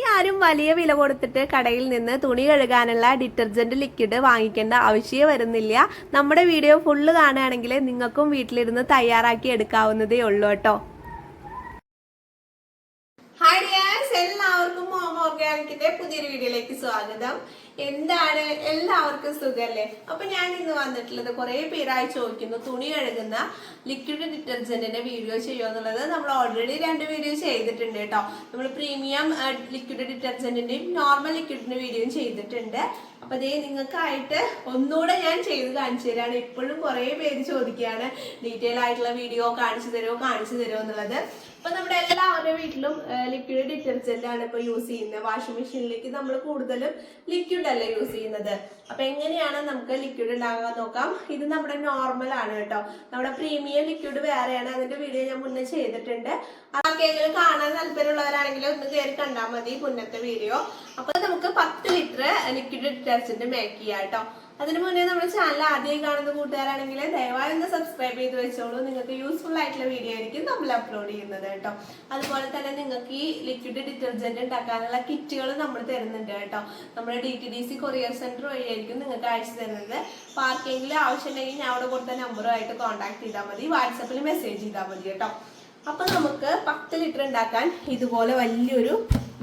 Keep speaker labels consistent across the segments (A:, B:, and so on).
A: ഈ ആരും വലിയ വില കൊടുത്തിട്ട് കടയിൽ നിന്ന് തുണി കഴുകാനുള്ള ഡിറ്റർജന്റ് ലിക്വിഡ് വാങ്ങിക്കേണ്ട ആവശ്യമേ വരുന്നില്ല. നമ്മുടെ വീഡിയോ ഫുള്ള് കാണുകയാണെങ്കിൽ നിങ്ങൾക്കും വീട്ടിലിരുന്ന് തയ്യാറാക്കി എടുക്കാവുന്നതേ ഉള്ളൂ കേട്ടോ. ഓർഗാനിക്കിന്റെ പുതിയൊരു വീഡിയോയിലേക്ക് സ്വാഗതം. എന്താണ്? എല്ലാവർക്കും സുഖല്ലേ? അപ്പൊ ഞാൻ ഇന്ന് വന്നിട്ടുള്ളത് കുറെ പേരായി ചോദിക്കുന്നു. തുണി കഴുകുന്ന ലിക്വിഡ് ഡിറ്റർജന്റിന്റെ വീഡിയോ ചെയ്യുമെന്നുള്ളത് നമ്മൾ ഓൾറെഡി രണ്ട് വീഡിയോ ചെയ്തിട്ടുണ്ട് കേട്ടോ. നമ്മൾ പ്രീമിയം ലിക്വിഡ് ഡിറ്റർജന്റിന്റെയും നോർമൽ ലിക്വിഡിന്റെ വീഡിയോയും ചെയ്തിട്ടുണ്ട്. അപ്പൊ അതേ നിങ്ങൾക്കായിട്ട് ഒന്നുകൂടെ ഞാൻ ചെയ്ത് കാണിച്ചു തരാണ്. ഇപ്പോഴും കുറെ പേര് ചോദിക്കുകയാണ് ഡീറ്റെയിൽ ആയിട്ടുള്ള വീഡിയോ കാണിച്ചു തരുമോ കാണിച്ചു തരുമോ എന്നുള്ളത്. ഇപ്പൊ നമ്മുടെ എല്ലാവരുടെ വീട്ടിലും ലിക്വിഡ് ഡിറ്റർജന്റ് ആണ് ഇപ്പൊ യൂസ് ചെയ്യുന്നത്. വാഷിംഗ് മെഷീനിലേക്ക് നമ്മൾ കൂടുതലും ലിക്വിഡ് അല്ല യൂസ് ചെയ്യുന്നത്. അപ്പൊ എങ്ങനെയാണ് നമുക്ക് ലിക്വിഡ് ഉണ്ടാകാൻ നോക്കാം. ഇത് നമ്മുടെ നോർമൽ ആണ് കേട്ടോ. നമ്മുടെ പ്രീമിയം ലിക്വിഡ് വേറെയാണ്. അതിന്റെ വീഡിയോ ഞാൻ മുന്നേ ചെയ്തിട്ടുണ്ട്. ആർക്കെങ്കിലും കാണാൻ താല്പര്യമുള്ളവരാണെങ്കിൽ ഒന്ന് കയറി കണ്ടാൽ മതി മുന്നത്തെ വീഡിയോ. അപ്പൊ നമുക്ക് പത്ത് ലിറ്റർ ലിക്വിഡ് ഡിറ്റർജന്റ് മേക്ക് ചെയ്യാം കേട്ടോ അതിന് മുന്നേ നമ്മുടെ ചാനൽ ആദ്യം കാണുന്ന കൂട്ടുകാരാണെങ്കിൽ ദയവായി ഒന്ന് സബ്സ്ക്രൈബ് ചെയ്ത് വെച്ചോളൂ. നിങ്ങൾക്ക് യൂസ്ഫുൾ ആയിട്ടുള്ള വീഡിയോ ആയിരിക്കും നമ്മൾ അപ്ലോഡ് ചെയ്യുന്നത് കേട്ടോ അതുപോലെ തന്നെ നിങ്ങൾക്ക് ഈ ലിക്വിഡ് ഡിറ്റർജന്റ് ഉണ്ടാക്കാനുള്ള കിറ്റുകൾ നമ്മൾ തരുന്നുണ്ട് കേട്ടോ നമ്മുടെ D T D C courier centre വഴിയായിരിക്കും നിങ്ങൾക്ക് അയച്ചു തരുന്നത്. അപ്പോൾ ആർക്കെങ്കിലും ആവശ്യമുണ്ടെങ്കിൽ ഞാൻ അവിടെ കൊടുത്ത നമ്പറുമായിട്ട് കോൺടാക്ട് ചെയ്താൽ മതി. വാട്സപ്പിൽ മെസ്സേജ് ചെയ്താൽ മതി കേട്ടോ അപ്പൊ നമുക്ക് പത്ത് ലിറ്റർ ഉണ്ടാക്കാൻ ഇതുപോലെ വലിയൊരു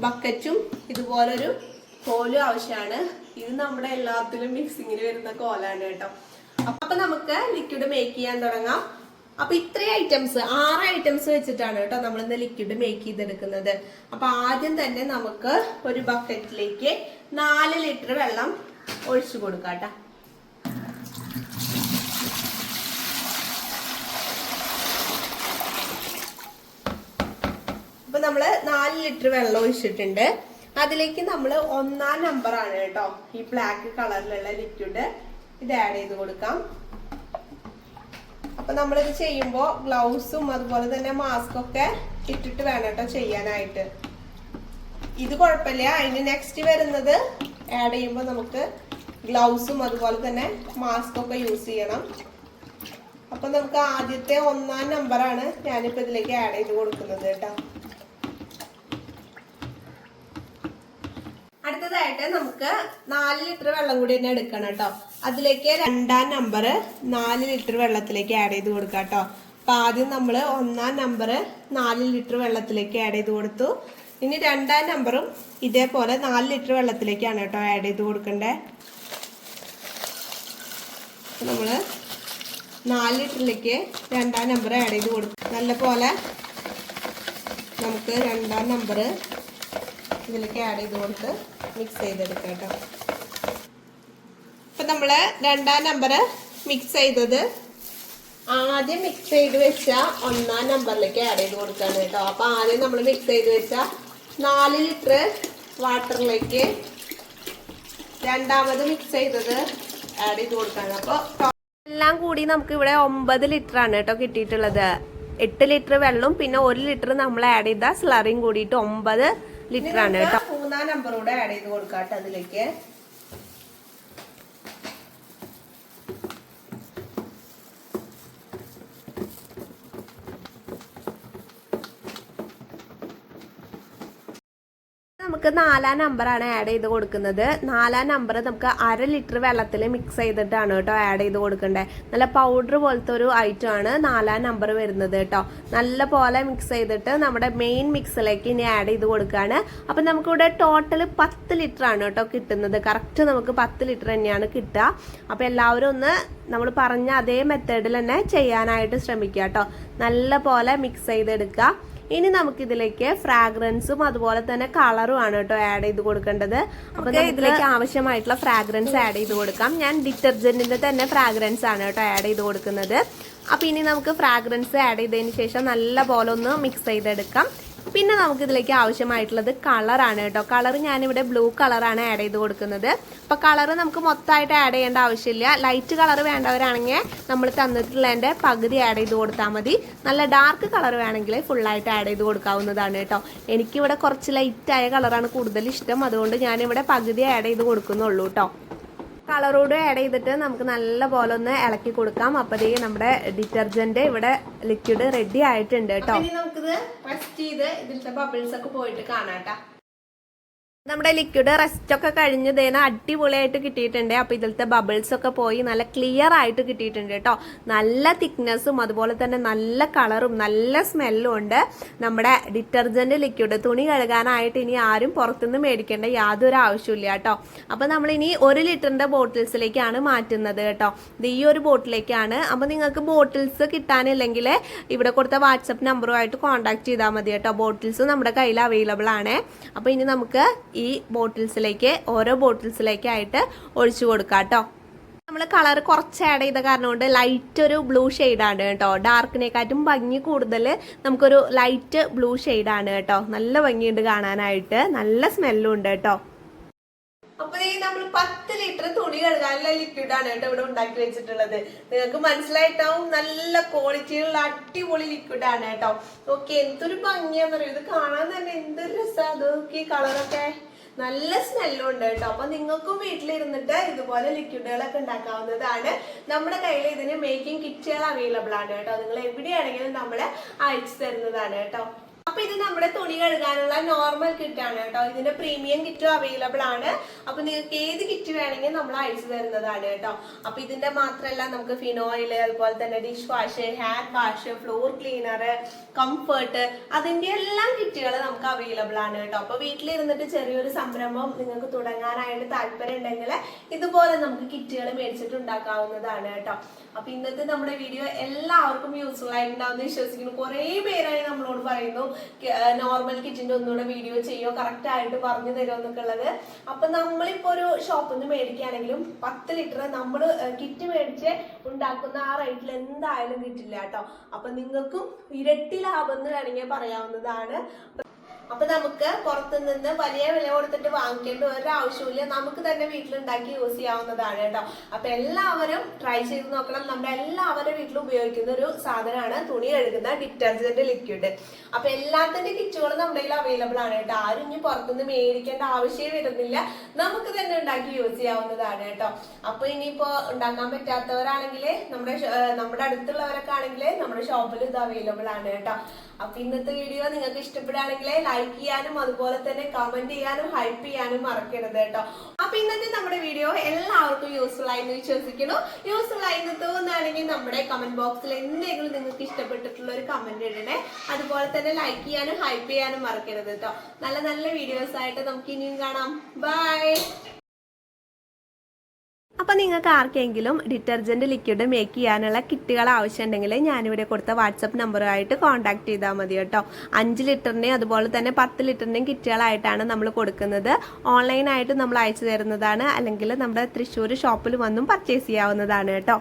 A: ബക്കറ്റും ഇതുപോലൊരു കോലും ആവശ്യമാണ്. ഇത് നമ്മുടെ എല്ലാത്തിലും മിക്സിങ്ങിൽ വരുന്ന കോലാണ് കേട്ടോ. അപ്പൊ നമുക്ക് ലിക്വിഡ് മേക്ക് ചെയ്യാൻ തുടങ്ങാം. അപ്പൊ ഇത്രയും ഐറ്റംസ് ആറ് ഐറ്റംസ് വെച്ചിട്ടാണ് കേട്ടോ നമ്മൾ ഇന്ന് ലിക്വിഡ് മേക്ക് ചെയ്തെടുക്കുന്നത്. അപ്പൊ ആദ്യം തന്നെ നമുക്ക് ഒരു ബക്കറ്റിലേക്ക് നാല് ലിറ്റർ വെള്ളം ഒഴിച്ചു കൊടുക്കാം കേട്ടോ. നമ്മൾ നാല് ലിറ്റർ വെള്ളം ഒഴിച്ചിട്ടുണ്ട്. അതിലേക്ക് നമ്മൾ ഒന്നാം ആണ് കേട്ടോ. ഈ ബ്ലാക്ക് കളറിലുള്ള ലിക്വിഡ് ഇത് ആഡ് ചെയ്ത് കൊടുക്കാം. അപ്പൊ നമ്മളിത് ചെയ്യുമ്പോൾ ഗ്ലൗസും അതുപോലെ തന്നെ മാസ്ക് ഒക്കെ ഇട്ടിട്ട് വേണം കേട്ടോ ചെയ്യാനായിട്ട്. ഇത് കുഴപ്പമില്ല. അതിന് നെക്സ്റ്റ് വരുന്നത് ആഡ് ചെയ്യുമ്പോൾ നമുക്ക് ഗ്ലൗസും അതുപോലെ തന്നെ മാസ്ക് ഒക്കെ യൂസ് ചെയ്യണം. അപ്പൊ നമുക്ക് ആദ്യത്തെ ഒന്നാം നമ്പറാണ് ഞാനിപ്പോ ഇതിലേക്ക് ആഡ് ചെയ്ത് കൊടുക്കുന്നത് കേട്ടോ. അടുത്തതായിട്ട് നമുക്ക് നാല് ലിറ്റർ വെള്ളം കൂടി തന്നെ എടുക്കണം കേട്ടോ. അതിലേക്ക് രണ്ടാം നമ്പർ നാല് ലിറ്റർ വെള്ളത്തിലേക്ക് ആഡ് ചെയ്ത് കൊടുക്കാം കേട്ടോ. അപ്പൊ ആദ്യം നമ്മൾ ഒന്നാം നമ്പർ നാല് ലിറ്റർ വെള്ളത്തിലേക്ക് ആഡ് ചെയ്ത് കൊടുത്തു. ഇനി രണ്ടാം നമ്പറും ഇതേപോലെ നാല് ലിറ്റർ വെള്ളത്തിലേക്കാണ് കേട്ടോ ആഡ് ചെയ്ത് കൊടുക്കണ്ടേ. നമ്മൾ നാല് ലിറ്ററിലേക്ക് രണ്ടാം നമ്പർ ആഡ് ചെയ്ത് കൊടുക്കും നല്ല പോലെ നമുക്ക് രണ്ടാം നമ്പർ ഇതിലേക്ക് ആഡ് ചെയ്ത് കൊടുത്ത് മിക്സ് ചെയ്തെടുക്കാം കേട്ടോ. അപ്പം നമ്മൾ രണ്ടാം നമ്പർ മിക്സ് ചെയ്തത് ആദ്യം മിക്സ് ചെയ്ത് വെച്ച ഒന്നാം നമ്പറിലേക്ക് ആഡ് ചെയ്ത് കൊടുക്കുകയാണ് കേട്ടോ. അപ്പം ആദ്യം നമ്മൾ മിക്സ് ചെയ്ത് വെച്ച നാല് ലിറ്റർ വാട്ടറിലേക്ക് രണ്ടാമത് മിക്സ് ചെയ്തത് ആഡ് ചെയ്ത് കൊടുക്കാണ്. അപ്പോൾ എല്ലാം കൂടി നമുക്ക് ഇവിടെ ഒമ്പത് ലിറ്റർ ആണ് കേട്ടോ കിട്ടിയിട്ടുള്ളത്. എട്ട് ലിറ്റർ വെള്ളം പിന്നെ ഒരു ലിറ്റർ നമ്മൾ ആഡ് ചെയ്ത സ്ലറിയും കൂടിയിട്ട് ഒമ്പത് ലിറ്റർ ആണ് കേട്ടോ. മൂന്നാം നമ്പർ കൂടെ ആഡ് ചെയ്ത് കൊടുക്കാം കേട്ടോ അതിലേക്ക്. നമുക്ക് നാലാം നമ്പറാണ് ആഡ് ചെയ്ത് കൊടുക്കുന്നത്. നാലാം നമ്പർ നമുക്ക് അര ലിറ്റർ വെള്ളത്തിൽ മിക്സ് ചെയ്തിട്ടാണ് കേട്ടോ ആഡ് ചെയ്ത് കൊടുക്കേണ്ടത് നല്ല പൗഡർ പോലത്തെ ഒരു ഐറ്റം ആണ് നാലാം നമ്പർ വരുന്നത് കേട്ടോ. നല്ല പോലെ മിക്സ് ചെയ്തിട്ട് നമ്മുടെ മെയിൻ മിക്സിലേക്ക് ഇനി ആഡ് ചെയ്ത് കൊടുക്കുകയാണ് അപ്പം നമുക്കിവിടെ ടോട്ടൽ പത്ത് ലിറ്റർ ആണ് കേട്ടോ കിട്ടുന്നത്. കറക്റ്റ് നമുക്ക് പത്ത് ലിറ്റർ തന്നെയാണ് കിട്ടുക. അപ്പം എല്ലാവരും ഒന്ന് നമ്മൾ പറഞ്ഞ അതേ മെത്തേഡിൽ തന്നെ ചെയ്യാനായിട്ട് ശ്രമിക്കുക കേട്ടോ. നല്ല പോലെ മിക്സ് ചെയ്തെടുക്കുക. ഇനി നമുക്ക് ഇതിലേക്ക് ഫ്രാഗ്രൻസും അതുപോലെ തന്നെ കളറും ആണ് കേട്ടോ ആഡ് ചെയ്ത് കൊടുക്കേണ്ടത്. അപ്പൊ ഇതിലേക്ക് ആവശ്യമായിട്ടുള്ള ഫ്രാഗ്രൻസ് ആഡ് ചെയ്ത് കൊടുക്കാം. ഞാൻ ഡിറ്റർജന്റിന്റെ തന്നെ ഫ്രാഗ്രൻസ് ആണ് കേട്ടോ ആഡ് ചെയ്ത് കൊടുക്കുന്നത്. അപ്പൊ ഇനി നമുക്ക് ഫ്രാഗ്രൻസ് ആഡ് ചെയ്തതിന് ശേഷം നല്ല പോലെ ഒന്ന് മിക്സ് ചെയ്തെടുക്കാം. പിന്നെ നമുക്ക് ഇതിലേക്ക് ആവശ്യമായിട്ടുള്ളത് കളറാണ് കേട്ടോ. കളർ ഞാനിവിടെ ബ്ലൂ കളറാണ് ആഡ് ചെയ്ത് കൊടുക്കുന്നത്. അപ്പൊ കളർ നമുക്ക് മൊത്തമായിട്ട് ആഡ് ചെയ്യേണ്ട ആവശ്യമില്ല. ലൈറ്റ് കളർ വേണ്ടവരാണെങ്കിൽ നമ്മൾ തന്നിട്ടുള്ളതിന്റെ പകുതി ആഡ് ചെയ്ത് കൊടുത്താൽ മതി. നല്ല ഡാർക്ക് കളർ വേണമെങ്കിൽ ഫുള്ളായിട്ട് ആഡ് ചെയ്ത് കൊടുക്കാവുന്നതാണ് കേട്ടോ. എനിക്കിവിടെ കുറച്ച് ലൈറ്റായ കളറാണ് കൂടുതൽ ഇഷ്ടം. അതുകൊണ്ട് ഞാനിവിടെ പകുതി ആഡ് ചെയ്ത് കൊടുക്കുന്നുള്ളൂ കേട്ടോ. കളറോട് ആഡ് ചെയ്തിട്ട് നമുക്ക് നല്ല പോലെ ഒന്ന് ഇളക്കി കൊടുക്കാം. അപ്പോഴത്തേക്ക് നമ്മുടെ ഡിറ്റർജന്റ് ഇവിടെ ലിക്വിഡ് റെഡി ആയിട്ടുണ്ട് കേട്ടോ. നമുക്കിത് റെസ്റ്റ് ചെയ്ത് ഇതിലത്തെ ബബിൾസ് ഒക്കെ പോയിട്ട് കാണാട്ടാ നമ്മുടെ ലിക്വിഡ് റെസ്റ്റ് ഒക്കെ കഴിഞ്ഞ് തേന അടിപൊളിയായിട്ട് കിട്ടിയിട്ടുണ്ട്. അപ്പൊ ഇതിലത്തെ ബബിൾസ് ഒക്കെ പോയി നല്ല ക്ലിയർ ആയിട്ട് കിട്ടിയിട്ടുണ്ട് കേട്ടോ നല്ല തിക്നെസ്സും അതുപോലെ തന്നെ നല്ല കളറും നല്ല സ്മെല്ലും ഉണ്ട്. നമ്മുടെ ഡിറ്റർജന്റ് ലിക്വിഡ് തുണി കഴുകാനായിട്ട് ഇനി ആരും പുറത്തുനിന്ന് മേടിക്കേണ്ട യാതൊരു ആവശ്യമില്ല കേട്ടോ അപ്പൊ നമ്മൾ ഇനി ഒരു ലിറ്ററിന്റെ ബോട്ടിൽസിലേക്കാണ് മാറ്റുന്നത് കേട്ടോ ഇത് ഈ ഒരു ബോട്ടിലേക്കാണ് അപ്പൊ നിങ്ങൾക്ക് ബോട്ടിൽസ് കിട്ടാനില്ലെങ്കിൽ ഇവിടെ കൊടുത്ത വാട്സപ്പ് നമ്പറുമായിട്ട് കോൺടാക്ട് ചെയ്താൽ മതി കേട്ടോ ബോട്ടിൽസ് നമ്മുടെ കയ്യിൽ അവൈലബിൾ ആണ്. അപ്പൊ ഇനി നമുക്ക് ഈ ബോട്ടിൽസിലേക്ക് ഓരോ ബോട്ടിൽസിലേക്കായിട്ട് ഒഴിച്ചു കൊടുക്കാം കേട്ടോ. നമ്മൾ കളർ കുറച്ച് ആഡ് ചെയ്ത കാരണം കൊണ്ട് ലൈറ്റ് ഒരു ബ്ലൂ ആണ് കേട്ടോ. ഡാർക്കിനെക്കാട്ടും ഭംഗി കൂടുതൽ നമുക്കൊരു ലൈറ്റ് ബ്ലൂ ആണ് കേട്ടോ. നല്ല ഭംഗിയുണ്ട് കാണാനായിട്ട്. നല്ല സ്മെല്ലും ഉണ്ട് കേട്ടോ. അപ്പൊ നമ്മൾ പത്ത് ലിറ്റർ തുണി കഴുകാനുള്ള ലിക്വിഡ് ആണ് കേട്ടോ ഇവിടെ ഉണ്ടാക്കി വെച്ചിട്ടുള്ളത്. നിങ്ങൾക്ക് മനസ്സിലായിട്ടാവും നല്ല ക്വാളിറ്റിയുള്ള അടിപൊളി ലിക്വിഡാണ് കേട്ടോ. ഓക്കെ എന്തൊരു ഭംഗിയാന്ന് പറയും ഇത് കാണാൻ തന്നെ എന്തൊരു രസമാണ് അതൊക്കെ കളറൊക്കെ നല്ല സ്മെല്ലും ഉണ്ട് കേട്ടോ. അപ്പൊ നിങ്ങൾക്കും വീട്ടിലിരുന്നിട്ട് ഇതുപോലെ ലിക്വിഡുകളൊക്കെ ഉണ്ടാക്കാവുന്നതാണ്. നമ്മുടെ കയ്യിൽ ഇതിന് മേക്കിംഗ് കിറ്റുകൾ അവൈലബിൾ ആണ് കേട്ടോ. നിങ്ങൾ എവിടെയാണെങ്കിലും നമ്മൾ അയച്ചു തരുന്നതാണ് കേട്ടോ. അപ്പൊ ഇത് നമ്മുടെ തുണി കഴുകാനുള്ള നോർമൽ കിറ്റാണ് കേട്ടോ. ഇതിന്റെ പ്രീമിയം കിറ്റും അവൈലബിൾ ആണ്. അപ്പൊ നിങ്ങൾക്ക് ഏത് കിറ്റ് വേണമെങ്കിൽ നമ്മൾ അയച്ചു തരുന്നതാണ് കേട്ടോ. അപ്പൊ ഇതിന്റെ മാത്രമല്ല നമുക്ക് ഫിനോയിൽ അതുപോലെ തന്നെ dish wash hand wash floor cleaner comfort അതിന്റെ എല്ലാം കിറ്റുകൾ നമുക്ക് അവൈലബിൾ ആണ് കേട്ടോ. അപ്പൊ വീട്ടിലിരുന്നിട്ട് ചെറിയൊരു സംരംഭം നിങ്ങൾക്ക് തുടങ്ങാനായിട്ട് താല്പര്യം ഉണ്ടെങ്കിൽ ഇതുപോലെ നമുക്ക് കിറ്റുകൾ മേടിച്ചിട്ട് ഉണ്ടാക്കാവുന്നതാണ് കേട്ടോ. അപ്പൊ ഇന്നത്തെ നമ്മുടെ വീഡിയോ എല്ലാവർക്കും യൂസ്ഫുൾ ആയിട്ടുണ്ടാവും വിശ്വസിക്കുന്നു. കുറേ പേരായി നമ്മളോട് പറയുന്നു. നോർമൽ കിറ്റിന്റെ ഒന്നുകൂടെ വീഡിയോ ചെയ്യോ കറക്റ്റ് ആയിട്ട് പറഞ്ഞു തരുമോ എന്നൊക്കെ ഉള്ളത് അപ്പൊ നമ്മളിപ്പോ ഒരു ഷോപ്പിൽ നിന്ന് മേടിക്കുകയാണെങ്കിലും പത്ത് ലിറ്റർ നമ്മൾ കിറ്റ് മേടിച്ച് ഉണ്ടാക്കുന്ന ആ റേറ്റിൽ എന്തായാലും കിട്ടില്ല കേട്ടോ. അപ്പൊ നിങ്ങൾക്കും ഇരട്ടി ലാഭം എന്ന് വേണമെങ്കിൽ പറയാവുന്നതാണ്. അപ്പൊ നമുക്ക് പുറത്തുനിന്ന് വലിയ വില കൊടുത്തിട്ട് വാങ്ങിക്കേണ്ട ഒരു ആവശ്യമില്ല നമുക്ക് തന്നെ വീട്ടിലുണ്ടാക്കി യൂസ് ചെയ്യാവുന്നതാണ് കേട്ടോ. അപ്പൊ എല്ലാവരും ട്രൈ ചെയ്ത് നോക്കണം. നമ്മുടെ എല്ലാവരും വീട്ടിൽ ഉപയോഗിക്കുന്ന ഒരു സാധനമാണ് തുണി കഴുകുന്ന ഡിറ്റർജന്റ് ലിക്വിഡ് അപ്പൊ എല്ലാത്തിന്റെ കിറ്റുകളും നമ്മുടെ കയ്യിൽ അവൈലബിൾ ആണ് കേട്ടോ. ആരും ഇനി പുറത്തുനിന്ന് മേടിക്കേണ്ട ആവശ്യമേ വരുന്നില്ല. നമുക്ക് തന്നെ ഉണ്ടാക്കി യൂസ് ചെയ്യാവുന്നതാണ് കേട്ടോ. അപ്പൊ ഇനിയിപ്പോ ഉണ്ടാക്കാൻ പറ്റാത്തവരാണെങ്കിൽ നമ്മുടെ നമ്മുടെ അടുത്തുള്ളവരൊക്കെ ആണെങ്കിൽ നമ്മുടെ ഷോപ്പിൽ ഇത് അവൈലബിൾ ആണ് കേട്ടോ. അപ്പൊ ഇന്നത്തെ വീഡിയോ നിങ്ങൾക്ക് ഇഷ്ടപ്പെടുകയാണെങ്കിൽ ലൈക്ക് ചെയ്യാനും അതുപോലെ തന്നെ കമന്റ് ചെയ്യാനും ഹൈപ്പ് ചെയ്യാനും മറക്കരുത് കേട്ടോ. അപ്പൊ ഇന്നത്തെ നമ്മുടെ വീഡിയോ എല്ലാവർക്കും യൂസ്ഫുൾ ആയി എന്ന് വിശ്വസിക്കുന്നു. യൂസ്ഫുൾ ആയി എന്ന് തോന്നുകയാണെങ്കിൽ നമ്മുടെ കമന്റ് ബോക്സിൽ എന്തെങ്കിലും നിങ്ങൾക്ക് ഇഷ്ടപ്പെട്ടിട്ടുള്ള ഒരു കമന്റ് ഇടണേ. അതുപോലെ തന്നെ ലൈക്ക് ചെയ്യാനും ഹൈപ്പ് ചെയ്യാനും മറക്കരുത് കേട്ടോ. നല്ല നല്ല വീഡിയോസ് ആയിട്ട് നമുക്ക് ഇനിയും കാണാം. ബൈ അപ്പോൾ നിങ്ങൾക്ക് ആർക്കെങ്കിലും ഡിറ്റർജന്റ് ലിക്വിഡ് മേക്ക് ചെയ്യാനുള്ള കിറ്റുകൾ ആവശ്യമുണ്ടെങ്കിൽ ഞാനിവിടെ കൊടുത്ത വാട്സപ്പ് നമ്പറുമായിട്ട് കോൺടാക്ട് ചെയ്താൽ മതി കേട്ടോ. അഞ്ച് ലിറ്ററിന്റെയും അതുപോലെ തന്നെ പത്ത് ലിറ്ററിന്റെയും കിറ്റുകളായിട്ടാണ് നമ്മൾ കൊടുക്കുന്നത്. ഓൺലൈനായിട്ട് നമ്മൾ അയച്ചു തരുന്നതാണ്. അല്ലെങ്കിൽ നമ്മുടെ തൃശ്ശൂർ ഷോപ്പിൽ വന്നും പർച്ചേസ് ചെയ്യാവുന്നതാണ് കേട്ടോ.